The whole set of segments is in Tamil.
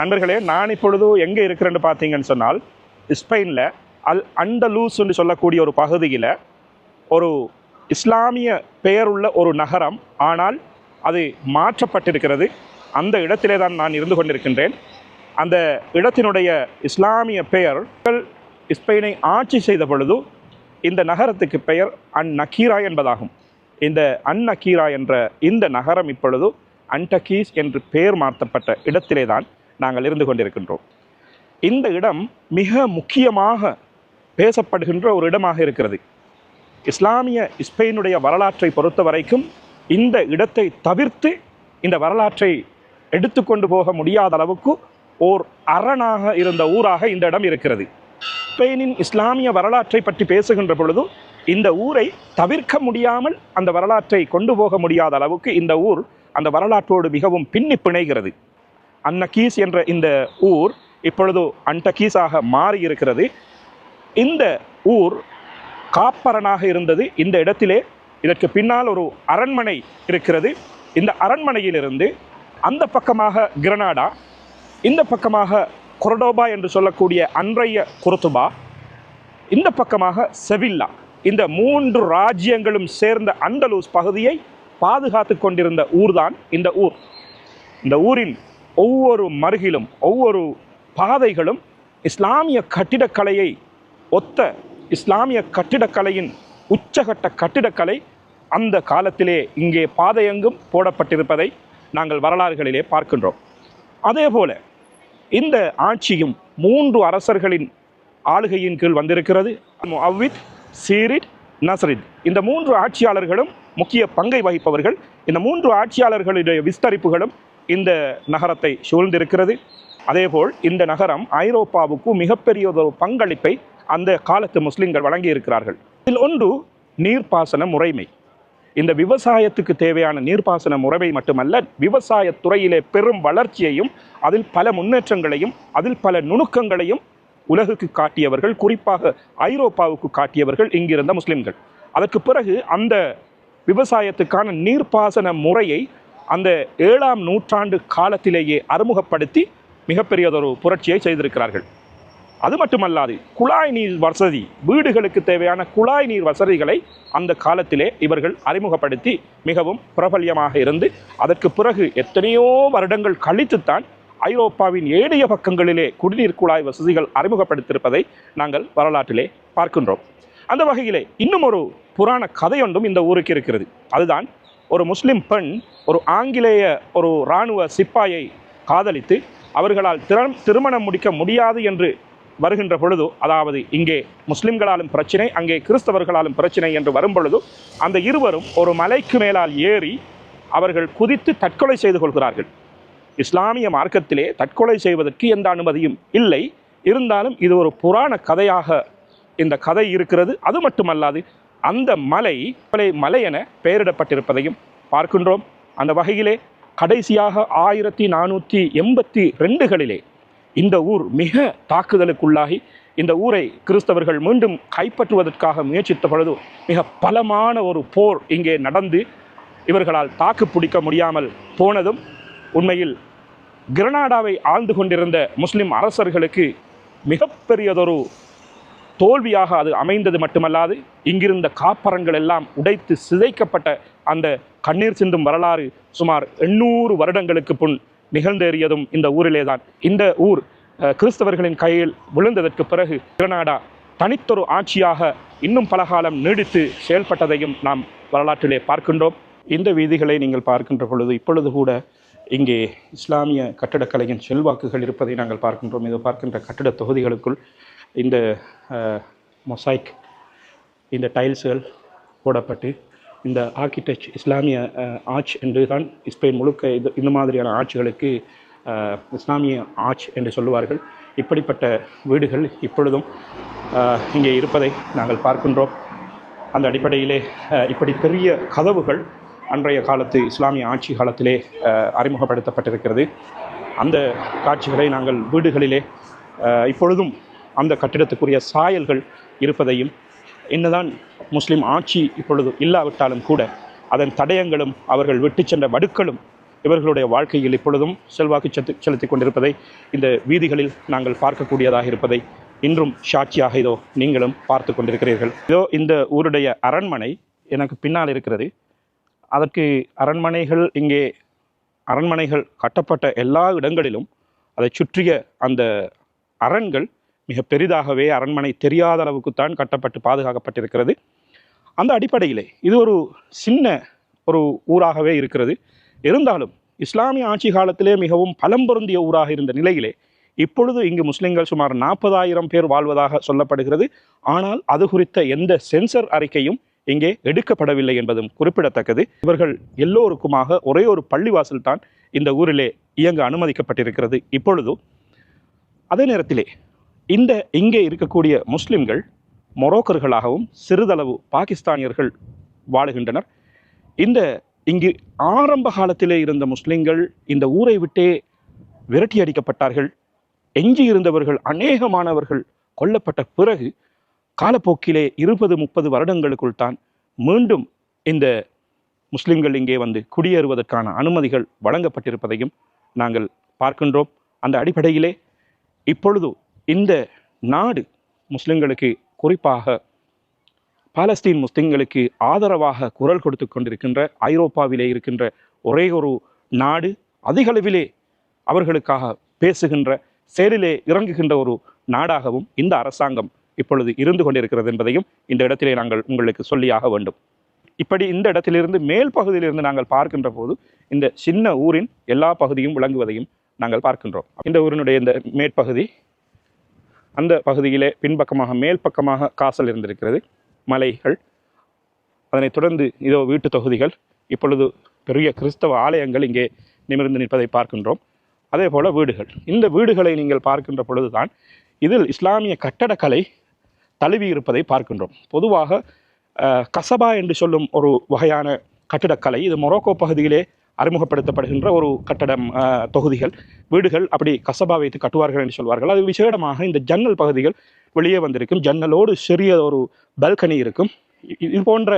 நண்பர்களே நான் இப்பொழுது எங்கே இருக்கிறேன்னு பார்த்தீங்கன்னு சொன்னால் ஸ்பெயினில் அல் அண்டலூஸ் என்று சொல்லக்கூடிய ஒரு பகுதியில் ஒரு இஸ்லாமிய பெயருள்ள ஒரு நகரம். ஆனால் அது மாற்றப்பட்டிருக்கிறது. அந்த இடத்திலே தான் நான் இருந்து கொண்டிருக்கின்றேன். அந்த இடத்தினுடைய இஸ்லாமிய பெயர் ஸ்பெயினை ஆட்சி செய்த பொழுது இந்த நகரத்துக்கு பெயர் அன் நக்கீரா என்பதாகும். இந்த அன் நக்கீரா என்ற இந்த நகரம் இப்பொழுது அன்டகீஸ் என்று பெயர் மாற்றப்பட்ட இடத்திலே தான் நாங்கள் இருந்து கொண்டிருக்கின்றோம். இந்த இடம் மிக முக்கியமாக பேசப்படுகின்ற ஒரு இடமாக இருக்கிறது. இஸ்லாமிய ஸ்பெயினுடைய வரலாற்றை பொறுத்த வரைக்கும் இந்த இடத்தை தவிர்த்து இந்த வரலாற்றை எடுத்துக்கொண்டு போக முடியாத அளவுக்கு ஓர் அரணாக இருந்த ஊராக இந்த இடம் இருக்கிறது. ஸ்பெயினின் இஸ்லாமிய வரலாற்றை பற்றி பேசுகின்ற பொழுது இந்த ஊரை தவிர்க்க முடியாமல் அந்த வரலாற்றை கொண்டு போக முடியாத அளவுக்கு இந்த ஊர் அந்த வரலாற்றோடு மிகவும் பின்னி பிணைகிறது. அன்னகீஸ் என்ற இந்த ஊர் இப்பொழுது அன்டகீஸாக மாறி இருக்கிறது இந்த ஊர் காப்பரனாக இருந்தது. இந்த இடத்திலே இதற்கு பின்னால் ஒரு அரண்மனை இருக்கிறது. இந்த அரண்மனையிலிருந்து அந்த பக்கமாக கிரனாடா இந்த பக்கமாக கொரடோபா என்று சொல்லக்கூடிய அன்றைய குருத்துபா இந்த பக்கமாக செவில்லா. இந்த மூன்று ராஜ்யங்களும் சேர்ந்த அண்டலூஸ் பகுதியை பாதுகாத்து கொண்டிருந்த ஊர்தான் இந்த ஊர். இந்த ஊரின் ஒவ்வொரு மருகிலும் ஒவ்வொரு பாதைகளும் இஸ்லாமிய கட்டிடக்கலையை ஒத்த இஸ்லாமிய கட்டிடக்கலையின் உச்சகட்ட கட்டிடக்கலை அந்த காலத்திலே இங்கே பாதையெங்கும் போடப்பட்டிருப்பதை நாங்கள் வரலாறுகளிலே பார்க்கின்றோம். அதேபோல இந்த ஆட்சியும் மூன்று அரசர்களின் ஆளுகையின் கீழ் வந்திருக்கிறது. அவ்வித் சீரிட் நசரித் இந்த மூன்று ஆட்சியாளர்களும் முக்கிய பங்கை வகிப்பவர்கள். இந்த மூன்று ஆட்சியாளர்களுடைய விஸ்தரிப்புகளும் இந்த நகரத்தை சூழ்ந்திருக்கிறது. அதேபோல் இந்த நகரம் ஐரோப்பாவுக்கு மிகப்பெரியதொரு பங்களிப்பை அந்த காலத்து முஸ்லிம்கள் வழங்கியிருக்கிறார்கள். இதில் ஒன்று நீர்ப்பாசன முறைமை. இந்த விவசாயத்துக்கு தேவையான நீர்ப்பாசன முறைமை மட்டுமல்ல விவசாயத்துறையிலே பெரும் வளர்ச்சியையும் அதில் பல முன்னேற்றங்களையும் அதில் பல நுணுக்கங்களையும் உலகுக்கு காட்டியவர்கள் குறிப்பாக ஐரோப்பாவுக்கு காட்டியவர்கள் இங்கிருந்த முஸ்லிம்கள். அதற்கு பிறகு அந்த விவசாயத்துக்கான நீர்ப்பாசன முறையை அந்த ஏழாம் நூற்றாண்டு காலத்திலேயே அறிமுகப்படுத்தி மிகப்பெரியதொரு புரட்சியை செய்திருக்கிறார்கள். அது மட்டுமல்லாது குழாய் நீர் வசதி வீடுகளுக்கு தேவையான குழாய் நீர் வசதிகளை அந்த காலத்திலே இவர்கள் அறிமுகப்படுத்தி மிகவும் பிரபல்யமாக இருந்து அதற்கு பிறகு எத்தனையோ வருடங்கள் கழித்துத்தான் ஐரோப்பாவின் ஏனைய பக்கங்களிலே குடிநீர் குழாய் வசதிகள் அறிமுகப்படுத்தியிருப்பதை நாங்கள் வரலாற்றிலே பார்க்கின்றோம். அந்த வகையிலே இன்னும் ஒரு புராண கதையொன்றும் இந்த ஊருக்கு இருக்கிறது. அதுதான் ஒரு முஸ்லிம் பெண் ஒரு ஆங்கிலேய ஒரு இராணுவ சிப்பாயை காதலித்து அவர்களால் திறம் திருமணம் முடிக்க முடியாது என்று வருகின்ற பொழுது அதாவது இங்கே முஸ்லிம்களாலும் பிரச்சனை அங்கே கிறிஸ்தவர்களாலும் பிரச்சனை என்று வரும் பொழுது அந்த இருவரும் ஒரு மலைக்கு மேலால் ஏறி அவர்கள் குதித்து தற்கொலை செய்து கொள்கிறார்கள். இஸ்லாமிய மார்க்கத்திலே தற்கொலை செய்வதற்கு எந்த அனுமதியும் இல்லை. இருந்தாலும் இது ஒரு புராண கதையாக இந்த கதை இருக்கிறது. அது மட்டுமல்லாது அந்த மலை மலை மலை என பெயரிடப்பட்டிருப்பதையும் பார்க்கின்றோம். அந்த வகையிலே கடைசியாக ஆயிரத்தி நானூற்றி எண்பத்தி ரெண்டுகளிலே இந்த ஊர் மிக தாக்குதலுக்குள்ளாகி இந்த ஊரை கிறிஸ்தவர்கள் மீண்டும் கைப்பற்றுவதற்காக முயற்சித்த பொழுது மிக பலமான ஒரு போர் இங்கே நடந்து இவர்களால் தாக்கு பிடிக்க முடியாமல் போனதும் உண்மையில் கிரனாடாவை ஆழ்ந்து கொண்டிருந்த முஸ்லிம் அரசர்களுக்கு மிகப்பெரியதொரு தோல்வியாக அது அமைந்தது மட்டுமல்லாது இங்கிருந்த காப்பரங்கள் எல்லாம் உடைத்து சிதைக்கப்பட்ட அந்த கண்ணீர் சிந்தும் வரலாறு சுமார் எண்ணூறு வருடங்களுக்கு புன் நிகழ்ந்தேறியதும் இந்த ஊரிலே தான் இந்த ஊர் கிறிஸ்தவர்களின் கையில் விழுந்ததற்கு பிறகு கிரனாடா தனித்தொரு ஆட்சியாக இன்னும் பல காலம் நீடித்து செயல்பட்டதையும் நாம் வரலாற்றிலே பார்க்கின்றோம். இந்த வீதிகளை நீங்கள் பார்க்கின்ற பொழுது இப்பொழுது கூட இங்கே இஸ்லாமிய கட்டடக்கலையின் செல்வாக்குகள் இருப்பதை நாங்கள் பார்க்கின்றோம். இது பார்க்கின்ற கட்டட தொகுதிகளுக்குள் இந்த மொசைக் இந்த டைல்ஸுகள் போடப்பட்டு இந்த ஆர்கிடெக்ட் இஸ்லாமிய ஆர்ச் என்று தான் ஸ்பெயின் முழுக்க இது இந்த மாதிரியான ஆட்சிகளுக்கு இஸ்லாமிய ஆர்ச் என்று சொல்லுவார்கள். இப்படிப்பட்ட வீடுகள் இப்பொழுதும் இங்கே இருப்பதை நாங்கள் பார்க்கின்றோம். அந்த அடிப்படையிலே இப்படி பெரிய கதவுகள் அன்றைய காலத்து இஸ்லாமிய ஆட்சி காலத்திலே அறிமுகப்படுத்தப்பட்டிருக்கிறது. அந்த காட்சிகளை நாங்கள் வீடுகளிலே இப்பொழுதும் அந்த கட்டிடத்துக்குரிய சாயல்கள் இருப்பதையும் என்னதான் முஸ்லீம் ஆட்சி இப்பொழுது இல்லாவிட்டாலும் கூட அதன் தடயங்களும் அவர்கள் விட்டு சென்ற வடுக்களும் இவர்களுடைய வாழ்க்கையில் இப்பொழுதும் செல்வாக்கு செத்து செலுத்தி கொண்டிருப்பதை இந்த வீதிகளில் நாங்கள் பார்க்கக்கூடியதாக இருப்பதை இன்றும் சாட்சியாக இதோ நீங்களும் பார்த்து கொண்டிருக்கிறீர்கள். இதோ இந்த ஊருடைய அரண்மனை எனக்கு பின்னால் இருக்கிறது. அதற்கு அரண்மனைகள் இங்கே அரண்மனைகள் கட்டப்பட்ட எல்லா இடங்களிலும் அதை சுற்றிய அந்த அரண்கள் மிக பெரிதாகவே அரண்மனை தெரியாத அளவுக்குத்தான் கட்டப்பட்டு பாதுகாக்கப்பட்டிருக்கிறது. அந்த அடிப்படையிலே இது ஒரு சின்ன ஒரு ஊராகவே இருக்கிறது. இருந்தாலும் இஸ்லாமிய ஆட்சி காலத்திலே மிகவும் பலம் பொருந்திய ஊராக இருந்த நிலையிலே இப்பொழுது இங்கு முஸ்லிம்கள் சுமார் நாற்பதாயிரம் பேர் வாழ்வதாக சொல்லப்படுகிறது. ஆனால் அது குறித்த எந்த சென்சர் அறிக்கையும் இங்கே எடுக்கப்படவில்லை என்பதும் குறிப்பிடத்தக்கது. இவர்கள் எல்லோருக்குமாக ஒரே ஒரு பள்ளிவாசல் தான் இந்த ஊரிலே இயங்க அனுமதிக்கப்பட்டிருக்கிறது. இப்பொழுதும் அதே நேரத்திலே இந்த இங்கே இருக்கக்கூடிய முஸ்லிம்கள் மொரோக்கர்களாகவும் சிறிதளவு பாகிஸ்தானியர்கள் வாழுகின்றனர். இந்த இங்கு ஆரம்ப காலத்திலே இருந்த முஸ்லிம்கள் இந்த ஊரை விட்டே விரட்டி அடிக்கப்பட்டார்கள் எஞ்சி இருந்தவர்கள் அநேகமானவர்கள் கொல்லப்பட்ட பிறகு காலப்போக்கிலே இருபது முப்பது வருடங்களுக்குள் தான் மீண்டும் இந்த முஸ்லிம்கள் இங்கே வந்து குடியேறுவதற்கான அனுமதிகள் வழங்கப்பட்டிருப்பதையும் நாங்கள் பார்க்கின்றோம். அந்த அடிப்படையிலே இப்பொழுது இந்த நாடு முஸ்லிம்களுக்கு குறிப்பாக பாலஸ்தீன் முஸ்லிம்களுக்கு ஆதரவாக குரல் கொடுத்து கொண்டிருக்கின்ற ஐரோப்பாவிலே இருக்கின்ற ஒரே ஒரு நாடு அதிகளவிலே அவர்களுக்காக பேசுகின்ற செயலிலே இறங்குகின்ற ஒரு நாடாகவும் இந்த அரசாங்கம் இப்பொழுது இருந்து கொண்டிருக்கிறது என்பதையும் இந்த இடத்திலே நாங்கள் உங்களுக்கு சொல்லியாக வேண்டும். இப்படி இந்த இடத்திலிருந்து மேல் பகுதியிலிருந்து நாங்கள் பார்க்கின்ற போது இந்த சின்ன ஊரின் எல்லா பகுதியும் விளங்குவதையும் நாங்கள் பார்க்கின்றோம். இந்த ஊரினுடைய இந்த மேற்பகுதி அந்த பகுதியிலே பின்பக்கமாக மேல் பக்கமாக காசல் இருந்திருக்கிறது மலைகள். அதனைத் தொடர்ந்து இதோ வீட்டு தொகுதிகள். இப்பொழுது பெரிய கிறிஸ்தவ ஆலயங்கள் இங்கே நிமிர்ந்து நிற்பதை பார்க்கின்றோம். அதே போல வீடுகள். இந்த வீடுகளை நீங்கள் பார்க்கின்ற பொழுதுதான் இதில் இஸ்லாமிய கட்டடக்கலை தழுவி இருப்பதை பார்க்கின்றோம். பொதுவாக கசபா என்று சொல்லும் ஒரு வகையான கட்டிடக்கலை இது மொரோக்கோ பகுதியிலே அறிமுகப்படுத்தப்படுகின்ற ஒரு கட்டடம் தொகுதிகள். வீடுகள் அப்படி கசபா வைத்து கட்டுவார்கள் என்று சொல்வார்கள். அது விசேடமாக இந்த ஜன்னல் பகுதிகள் வெளியே வந்திருக்கும். ஜன்னலோடு சிறிய ஒரு பல்கனி இருக்கும். இது போன்ற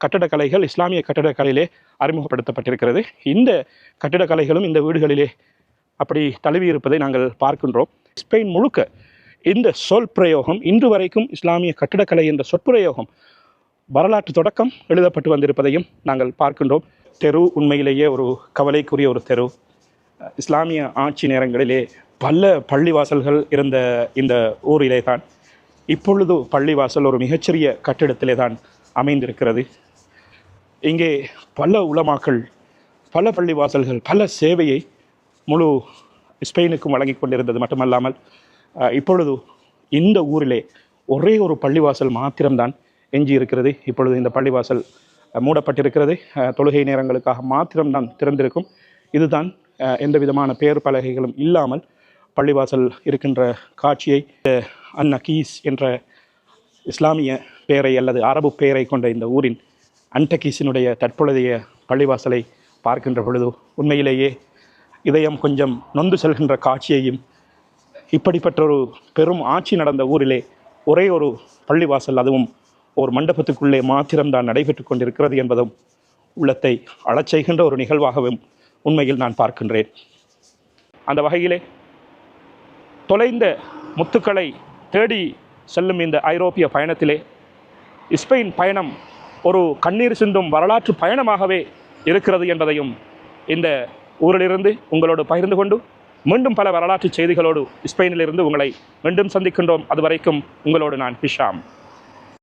கட்டடக்கலைகள் இஸ்லாமிய கட்டடக்கலையிலே அறிமுகப்படுத்தப்பட்டிருக்கிறது. இந்த கட்டிடக்கலைகளும் இந்த வீடுகளிலே அப்படி தழுவி இருப்பதை நாங்கள் பார்க்கின்றோம். ஸ்பெயின் முழுக்க இந்த சொல் பிரயோகம் இன்று வரைக்கும் இஸ்லாமிய கட்டிடக்கலை என்ற சொற்பிரயோகம் வரலாற்று தொடக்கம் எழுதப்பட்டு வந்திருப்பதையும் நாங்கள் பார்க்கின்றோம். தெரு உண்மையிலேயே ஒரு கவலைக்குரிய ஒரு தெரு. இஸ்லாமிய ஆட்சி நேரங்களிலே பல பள்ளிவாசல்கள் இருந்த இந்த ஊரிலே தான் இப்பொழுது பள்ளிவாசல் ஒரு மிகச்சிறிய கட்டிடத்திலே தான் அமைந்திருக்கிறது. இங்கே பல உலமாக்கள் பல பள்ளிவாசல்கள் பல சேவையை முழு ஸ்பெயினுக்கும் வழங்கி கொண்டிருந்தது மட்டுமல்லாமல் இப்பொழுது இந்த ஊரிலே ஒரே ஒரு பள்ளிவாசல் மாத்திரம்தான் எஞ்சி இருக்கிறது இப்பொழுது இந்த பள்ளிவாசல் மூடப்பட்டிருக்கிறது. தொழுகை நேரங்களுக்காக மாத்திரம்தான் திறந்திருக்கும். இதுதான் எந்த விதமான பெயர் பலகைகளும் இல்லாமல் பள்ளிவாசல் இருக்கின்ற காட்சியை அன் நகீஸ் என்ற இஸ்லாமிய பெயரை அல்லது அரபு பெயரை கொண்ட இந்த ஊரின் அன்டகீஸினுடைய தற்பொழுதைய பள்ளிவாசலை பார்க்கின்ற பொழுது உண்மையிலேயே இதயம் கொஞ்சம் நொந்து செல்கின்ற காட்சியையும் இப்படிப்பட்ட ஒரு பெரும் ஆட்சி நடந்த ஊரிலே ஒரே ஒரு பள்ளிவாசல் அதுவும் ஒரு மண்டபத்துக்குள்ளே மாத்திரம்தான் நடைபெற்று கொண்டிருக்கிறது என்பதும் உள்ளத்தை அழச்செய்கின்ற ஒரு நிகழ்வாகவும் உண்மையில் நான் பார்க்கின்றேன். அந்த வகையிலே தொலைந்த முத்துக்களை தேடி செல்லும் இந்த ஐரோப்பிய பயணத்திலே ஸ்பெயின் பயணம் ஒரு கண்ணீர் சிந்தும் வரலாற்று பயணமாகவே இருக்கிறது என்பதையும் இந்த ஊரிலிருந்து உங்களோடு பகிர்ந்து கொண்டு மீண்டும் பல வரலாற்று செய்திகளோடு ஸ்பெயினிலிருந்து உங்களை மீண்டும் சந்திக்கின்றோம். அதுவரைக்கும் உங்களோடு நான் ஹிஷாம்.